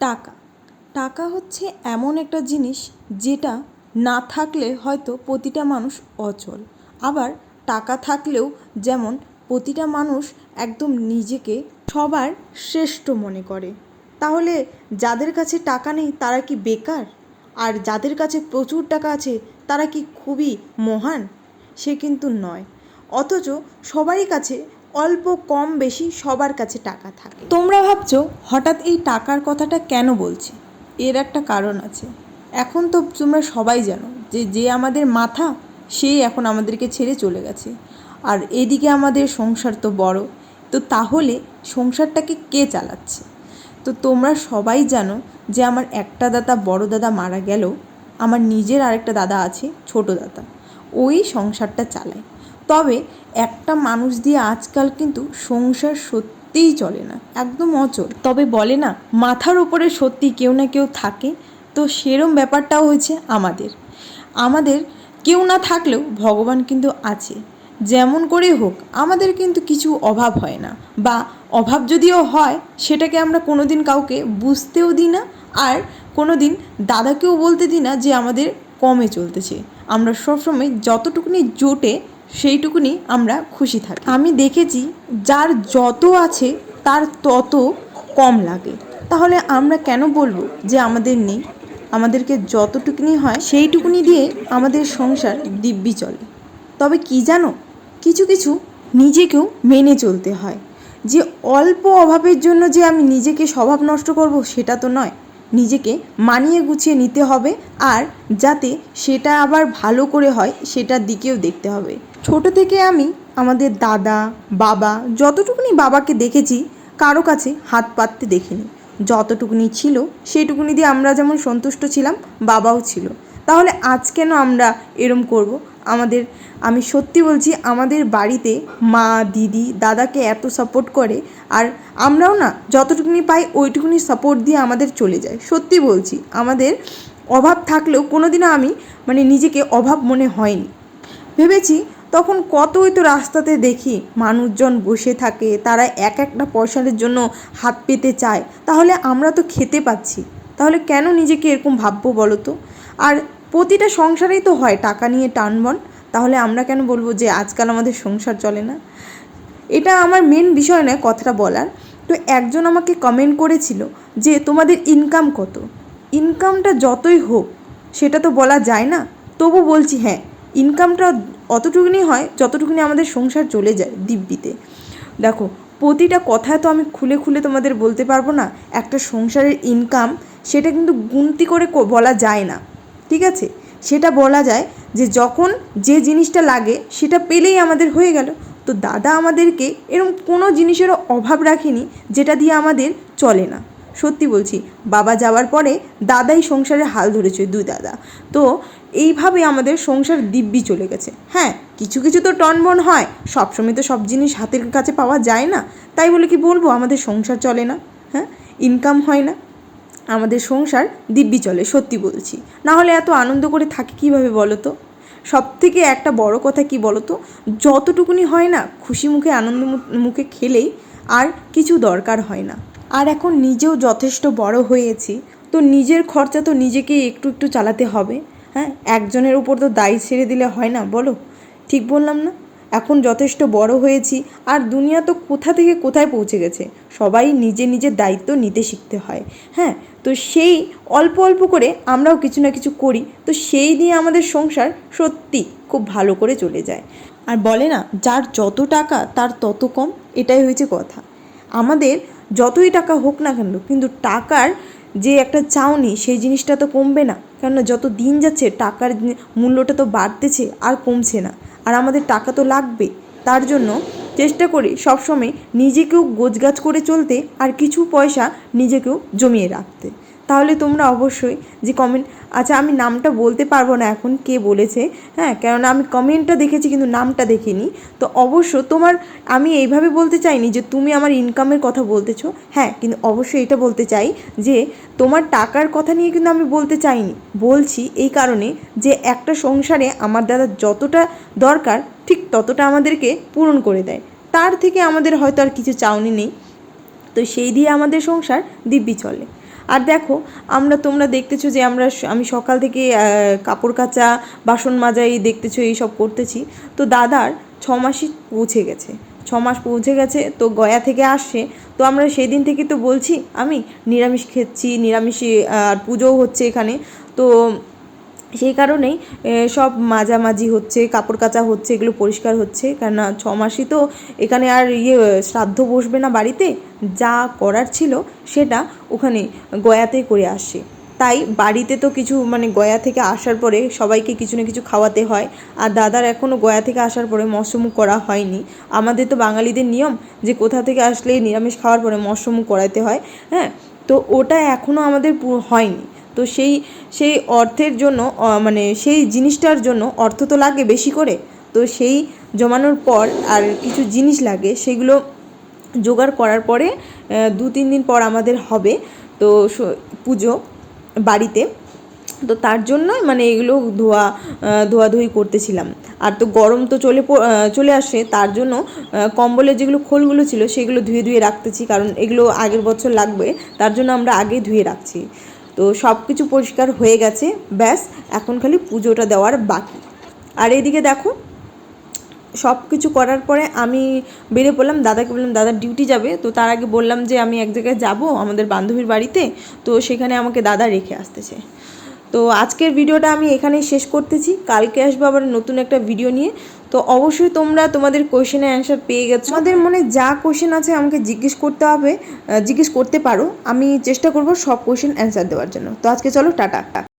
টাকা। টাকা হচ্ছে এমন একটা জিনিস যেটা না থাকলে হয়তো প্রতিটা মানুষ অচল। আবার টাকা থাকলেও যেমন প্রতিটা মানুষ একদম নিজেকে সবার শ্রেষ্ঠ মনে করে। তাহলে যাদের কাছে টাকা নেই তারা কি বেকার? আর যাদের কাছে প্রচুর টাকা আছে তারা কি খুবই মহান? সে কিন্তু নয়। অথচ সবারই কাছে অল্প কম বেশি সবার কাছে টাকা থাকে। তোমরা ভাবছ, হঠাৎ এই টাকার কথাটা কেন বলছি? এর একটা কারণ আছে। এখন তো তোমরা সবাই জানো যে যে আমাদের মাথা, সেই এখন আমাদেরকে ছেড়ে চলে গেছে। আর এদিকে আমাদের সংসার তো বড়। তো তাহলে সংসারটাকে কে চালাচ্ছে? তো তোমরা সবাই জানো যে, আমার একটা দাদা বড় দাদা মারা গেল আমার নিজের আরেকটা দাদা আছে ছোট দাদা। ওই সংসারটা চালায়। তবে একটা মানুষ দিয়ে আজকাল কিন্তু সংসার সত্যিই চলে না, একদম অচল। তবে বলে না, মাথার উপরে সত্যি কেউ না কেউ থাকে। তো সেরম ব্যাপারটাও হয়েছে আমাদের। আমাদের কেউ না থাকলেও ভগবান কিন্তু আছে। যেমন করেই হোক, আমাদের কিন্তু কিছু অভাব হয় না। বা অভাব যদিও হয়, সেটাকে আমরা কোনো দিন কাউকে বুঝতেও দিই না। আর কোনো দিন দাদাকেও বলতে দিই না যে আমাদের কমে চলতেছে। আমরা সবসময় যতটুকুনি জোটে, সেইটুকুনি আমরা খুশি থাকি। আমি দেখেছি যার যত আছে, তার তত কম লাগে। তাহলে আমরা কেন বলব যে আমাদের নেই? আমাদেরকে যতটুকুনি হয়, সেইটুকুনি দিয়ে আমাদের সংসার দিব্যি চলে। তবে কি জানো? কিছু কিছু নিজেকেও মেনে চলতে হয়। যে অল্প অভাবের জন্য যে আমি নিজেকে স্বভাব নষ্ট করব, সেটা তো নয়। নিজেকে মানিয়ে গুছিয়ে নিতে হবে আর যাতে সেটা আবার ভালো করে হয়, সেটার দিকেও দেখতে হবে। ছোট থেকে আমি আমাদের দাদা, বাবা যতটুকুনি বাবাকে দেখেছি, কারও কাছে হাত পাততে দেখিনি। যতটুকুনি ছিল সেইটুকুনি দিয়ে আমরা যেমন সন্তুষ্ট ছিলাম, বাবাও ছিল। তাহলে আজ কেন আমরা এরম করব? আমাদের, আমি সত্যি বলছি আমাদের বাড়িতে মা, দিদি, দাদাকে এত সাপোর্ট করে, আর আমরাও না যতটুকুনি পাই ওইটুকুনি সাপোর্ট দিয়ে আমাদের চলে যায়। সত্যি বলছি, আমাদের অভাব থাকলেও কোনো দিনও আমি মানে নিজেকে অভাব মনে হয়নি। ভেবেছি তখন কতই তো রাস্তাতে দেখি মানুষজন বসে থাকে, তারা এক একটা পয়সার জন্য হাত পেতে চায়, তাহলে আমরা তো খেতে পাচ্ছি। তাহলে কেন নিজেকে এরকম ভাববো বলো তো? আর প্রতিটা সংসারেই তো হয় টাকা নিয়ে টানবন। তাহলে আমরা কেন বলব যে আজকাল আমাদের সংসার চলে না? এটা আমার মেন বিষয় নয় কথাটা বলার। তো একজন আমাকে কমেন্ট করেছিল যে তোমাদের ইনকাম কত? ইনকামটা যতই হোক, সেটা তো বলা যায় না। তবু বলছি হ্যাঁ ইনকামটা অতটুকুনি হয় যতটুকুনি আমাদের সংসার চলে যায় দিব্যিতে। দেখো, প্রতিটা কথা তো আমি খুলে খুলে তোমাদের বলতে পারব না, একটা সংসারের ইনকাম সেটা কিন্তু গুনতি করে বলা যায় না। ঠিক আছে? সেটা বলা যায় যে যখন যে জিনিসটা লাগে সেটা পেলেই আমাদের হয়ে গেল। তো দাদা আমাদেরকে এরকম কোনো জিনিসেরও অভাব রাখেনি যেটা দিয়ে আমাদের চলে না। সত্যি বলছি, বাবা যাওয়ার পরে দাদাই সংসারে হাল ধরেছে দুই দাদা। তো এইভাবে আমাদের সংসার দিব্যি চলে গেছে। হ্যাঁ কিছু কিছু তো টনবন হয়, সবসময় তো সব জিনিস হাতের কাছে পাওয়া যায় না। তাই বলে কি বলব, আমাদের সংসার চলে না। হ্যাঁ ইনকাম হয় না। আমাদের সংসার দিব্যি চলে, সত্যি বলছি। না হলে এত আনন্দ করে থাকে কীভাবে বলো তো সব থেকে একটা বড় কথা কি বলো তো যতটুকুনি হয় না, খুশি মুখে, আনন্দ মুখে খেলেই আর কিছু দরকার হয় না। আর এখন নিজেও যথেষ্ট বড় হয়েছি, তো নিজের খরচা তো নিজেকেই একটু একটু চালাতে হবে। হ্যাঁ একজনের উপর তো দায় ছেড়ে দিলে হয় না, বলো? ঠিক বললাম না? এখন যথেষ্ট বড় হয়েছি, আর দুনিয়া তো কোথা থেকে কোথায় পৌঁছে গেছে? সবাই নিজে নিজের দায়িত্ব নিতে শিখতে হয়। হ্যাঁ তো সেই অল্প অল্প করে আমরাও কিছু না কিছু করি। তো সেই দিয়ে আমাদের সংসার সত্যি খুব ভালো করে চলে যায়। আর বলে না, যার যত টাকা, তার তত কম, এটাই হয়েছে কথা। আমাদের যতই টাকা হোক না কেন, কিন্তু টাকার যে একটা চাওনি সেই জিনিসটা তো কমবে না। কেননা যত দিন যাচ্ছে, টাকার মূল্যটা তো বাড়তেছে, আর কমছে না। আর আমাদের টাকা তো লাগবে তার জন্য চেষ্টা করি সবসময় নিজেকেও গোছগাছ করে চলতে আর কিছু পয়সা নিজেকেও জমিয়ে রাখতে। তাহলে তোমরা অবশ্যই যে কমেন্ট আচ্ছা আমি নামটা বলতে পারব না এখন কে বলেছে হ্যাঁ? কেননা আমি কমেন্টটা দেখেছি কিন্তু নামটা দেখিনি। তো অবশ্য তোমার আমি এইভাবে বলতে চাইনি যে তুমি আমার ইনকামের কথা বলতেছো। হ্যাঁ কিন্তু অবশ্যই এটা বলতে চাই যে তোমার টাকার কথা নিয়ে কিন্তু আমি বলতে চাইনি। বলছি এই কারণে যে একটা সংসারে আমার দাদা যতটা দরকার, ঠিক ততটা আমাদেরকে পূরণ করে দেয়। তার থেকে আমাদের হয়তো আর কিছু চাওনি নেই। তো সেই দিয়ে আমাদের সংসার দিব্যি চলে। আর দেখো, আমরা তোমরা দেখতেছো যে আমরা আমি সকাল থেকে কাপড় কাচা, বাসন মাজা এই দেখতেছো, এই সব করতেছি। তো দাদার ছ মাসই পৌঁছে গেছে। ছ মাস পৌঁছে গেছে, তো গয়া থেকে আসছে। তো আমরা সেই দিন থেকে তো বলছি, আমি নিরামিষ খেচ্ছি, নিরামিষই আর পুজোও হচ্ছে এখানে। তো সেই কারণেই সব মাঝামাঝি হচ্ছে, কাপড় কাচা হচ্ছে, এগুলো পরিষ্কার হচ্ছে। কেননা ছ মাসই তো এখানে আর ইয়ে শ্রাদ্ধ বসবে না বাড়িতে। যা করার ছিল সেটা ওখানে গয়াতেই করে আসে। তাই বাড়িতে তো কিছু মানে গয়া থেকে আসার পরে সবাইকে কিছু না কিছু খাওয়াতে হয়। আর দাদার এখনও গয়া থেকে আসার পরে মৎস্যমুখ করা হয়নি। আমাদের তো বাঙালিদের নিয়ম যে কোথা থেকে আসলে নিরামিষ খাওয়ার পরে মৎস্যমুখ করাতে হয়। হ্যাঁ তো ওটা এখনও আমাদের হয়নি। তো সেই সেই অর্থের জন্য মানে সেই জিনিসটার জন্য অর্থ তো লাগে বেশি করে। তো সেই জমানোর পর আর কিছু জিনিস লাগে, সেগুলো জোগাড় করার পরে দু তিন দিন পর আমাদের হবে। তো পুজো বাড়িতে। তো তার জন্যই মানে এগুলো ধোয়া ধোয়াধুয়ি করতেছিলাম। আর তো গরম তো চলে চলে আসে, তার জন্য কম্বলের যেগুলো খোলগুলো ছিল সেগুলো ধুয়ে ধুয়ে রাখতেছি, কারণ এগুলো আগের বছর লাগবে, তার জন্য আমরা আগে ধুয়ে রাখছি। তো সব কিছু পরিষ্কার হয়ে গেছে, ব্যাস, এখন খালি পুজোটা দেওয়ার বাকি। আর এদিকে দেখো সব কিছু করার পরে আমি বেরিয়ে পড়লাম, দাদাকে বললাম, দাদা ডিউটি যাবে? তো তার আগে বললাম যে, আমি এক জায়গায় যাব আমাদের বান্ধবীর বাড়িতে। তো সেখানে আমাকে দাদা রেখে আসতেছে। তো আজকের ভিডিওটা আমি এখানেই শেষ করতেছি। কালকে আসব আবার নতুন একটা ভিডিও নিয়ে। তো অবশ্যই তোমরা তোমাদের কোয়েশনের অ্যান্সার পেয়ে গেছো। তোমাদের মনে যা কোয়েশন আছে আমাকে জিজ্ঞেস করতে হবে জিজ্ঞেস করতে পারো। আমি চেষ্টা করব সব কোয়েশন অ্যান্সার দেওয়ার জন্য। তো আজকে চলো, টাটা।